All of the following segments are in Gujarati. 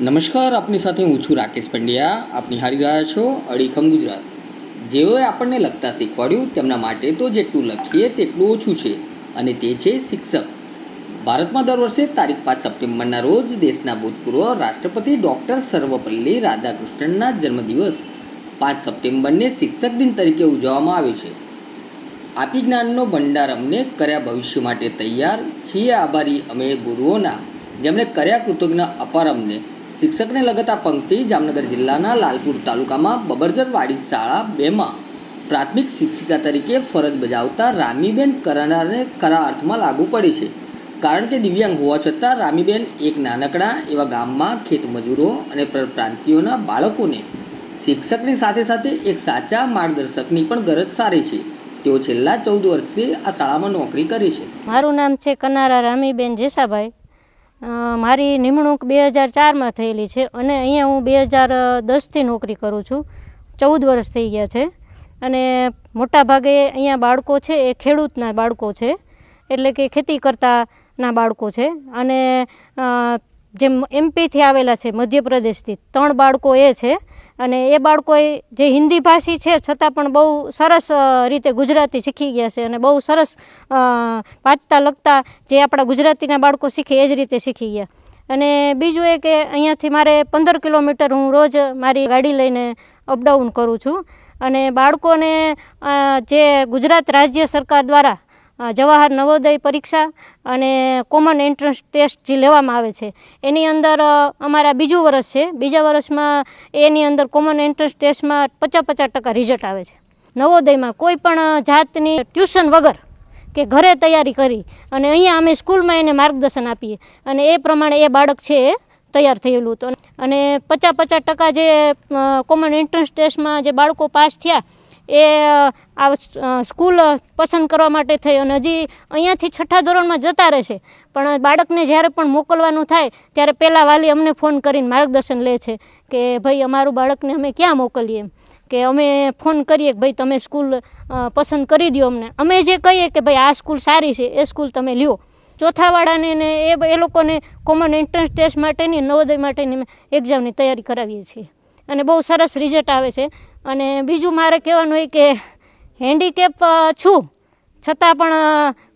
નમસ્કાર, આપની સાથે હું છું રાકેશ પંડ્યા. આપ નિહાળી રહ્યા છો અડીખમ ગુજરાત. જેઓએ આપણને લખતા શીખવાડ્યું, તેમના માટે તો જેટલું લખીએ તેટલું ઓછું છે. અને તે છે શિક્ષક. ભારતમાં દર વર્ષે તારીખ પાંચ સપ્ટેમ્બરના રોજ દેશના ભૂતપૂર્વ રાષ્ટ્રપતિ ડૉક્ટર સર્વપલ્લી રાધાકૃષ્ણનના જન્મદિવસ પાંચ સપ્ટેમ્બરને શિક્ષક દિન તરીકે ઉજવવામાં આવે છે. આપી જ્ઞાનનો ભંડાર અમને કર્યા ભવિષ્ય માટે તૈયાર. છીએ આભારી અમે ગુરુઓના. જેમણે કર્યા કૃતજ્ઞ અપાર અમને. શિક્ષકને લગતા પંક્તિ જામનગર જિલ્લાના લાલપુર તાલુકામાં બબરજરવાડી શાળા બેમાં પ્રાથમિક શિક્ષિકા તરીકે ફરજ બજાવતા રામીબેન કરારને ખરા અર્થમાં લાગુ પડે છે. કારણ કે દિવ્યાંગ હોવા છતાં રામીબેન એક નાનકડા એવા ગામમાં ખેતમજૂરો અને પ્રાંતિઓના બાળકોને શિક્ષકની સાથે સાથે એક સાચા માર્ગદર્શકની પણ ગરજ સારી છે. તેઓ છેલ્લા ચૌદ વર્ષથી આ શાળામાં નોકરી કરે છે. મારું નામ છે કનારા રામીબેન જેસાભાઈ. મારી નિમણૂક બે હજાર ચારમાં થયેલી છે અને અહીંયા હું બે હજાર દસથી નોકરી કરું છું. ચૌદ વર્ષ થઈ ગયા છે અને મોટાભાગે અહીંયા બાળકો છે એ ખેડૂતના બાળકો છે. એટલે કે ખેતી કરતાના બાળકો છે અને જે એમપીથી આવેલા છે, મધ્યપ્રદેશથી, ત્રણ બાળકો એ છે. અને એ બાળકોએ જે હિન્દી ભાષી છે, છતાં પણ બહુ સરસ રીતે ગુજરાતી શીખી ગયા છે અને બહુ સરસ વાંચતા, લખતા જે આપણા ગુજરાતીના બાળકો શીખે એ જ રીતે શીખી ગયા. અને બીજું એ કે અહીંયાથી મારે પંદર કિલોમીટર હું રોજ મારી ગાડી લઈને અપડાઉન કરું છું. અને બાળકોને જે ગુજરાત રાજ્ય સરકાર દ્વારા જવાહર નવોદય પરીક્ષા અને કોમન એન્ટ્રન્સ ટેસ્ટ જે લેવામાં આવે છે, એની અંદર અમારા બીજું વર્ષ છે. બીજા વર્ષમાં એની અંદર કોમન એન્ટ્રન્સ ટેસ્ટમાં પચાસ પચાસ ટકા રિઝલ્ટ આવે છે. નવોદયમાં કોઈ પણ જાતની ટ્યુશન વગર કે ઘરે તૈયારી કરી અને અહીંયા અમે સ્કૂલમાં એને માર્ગદર્શન આપીએ અને એ પ્રમાણે એ બાળક છે એ તૈયાર થયેલું હતું. અને પચાસ પચાસ ટકા જે કોમન એન્ટ્રન્સ ટેસ્ટમાં જે બાળકો પાસ થયા એ આ સ્કૂલ પસંદ કરવા માટે થઈ અને હજી અહીંયાથી છઠ્ઠા ધોરણમાં જતા રહેશે. પણ બાળકને જ્યારે પણ મોકલવાનું થાય, ત્યારે પહેલાં વાલી અમને ફોન કરીને માર્ગદર્શન લે છે કે, ભાઈ, અમારું બાળકને અમે ક્યાં મોકલીએ? એમ કે, અમે ફોન કરીએ કે, ભાઈ, તમે સ્કૂલ પસંદ કરી દો અમને. અમે જે કહીએ કે, ભાઈ, આ સ્કૂલ સારી છે, એ સ્કૂલ તમે લ્યો. ચોથાવાળાને ને એ એ લોકોને કોમન એન્ટ્રન્સ ટેસ્ટ માટેની નવોદય માટેની એક્ઝામની તૈયારી કરાવીએ છીએ. અને બહુ સરસ રિઝલ્ટ આવે છે. અને બીજું મારે કહેવાનું હોય કે હેન્ડીકેપ છું. છતાં પણ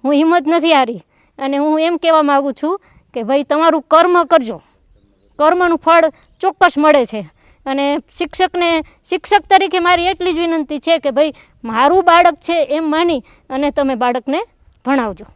હું હિંમત નથી હારી. અને હું એમ કહેવા માગું છું કે ભાઈ તમારું કર્મ કરજો. કર્મનું ફળ ચોક્કસ મળે છે. અને શિક્ષકને, શિક્ષક તરીકે મારી એટલી જ વિનંતી છે કે ભાઈ, મારું બાળક છે એમ માની અને તમે બાળકને ભણાવજો.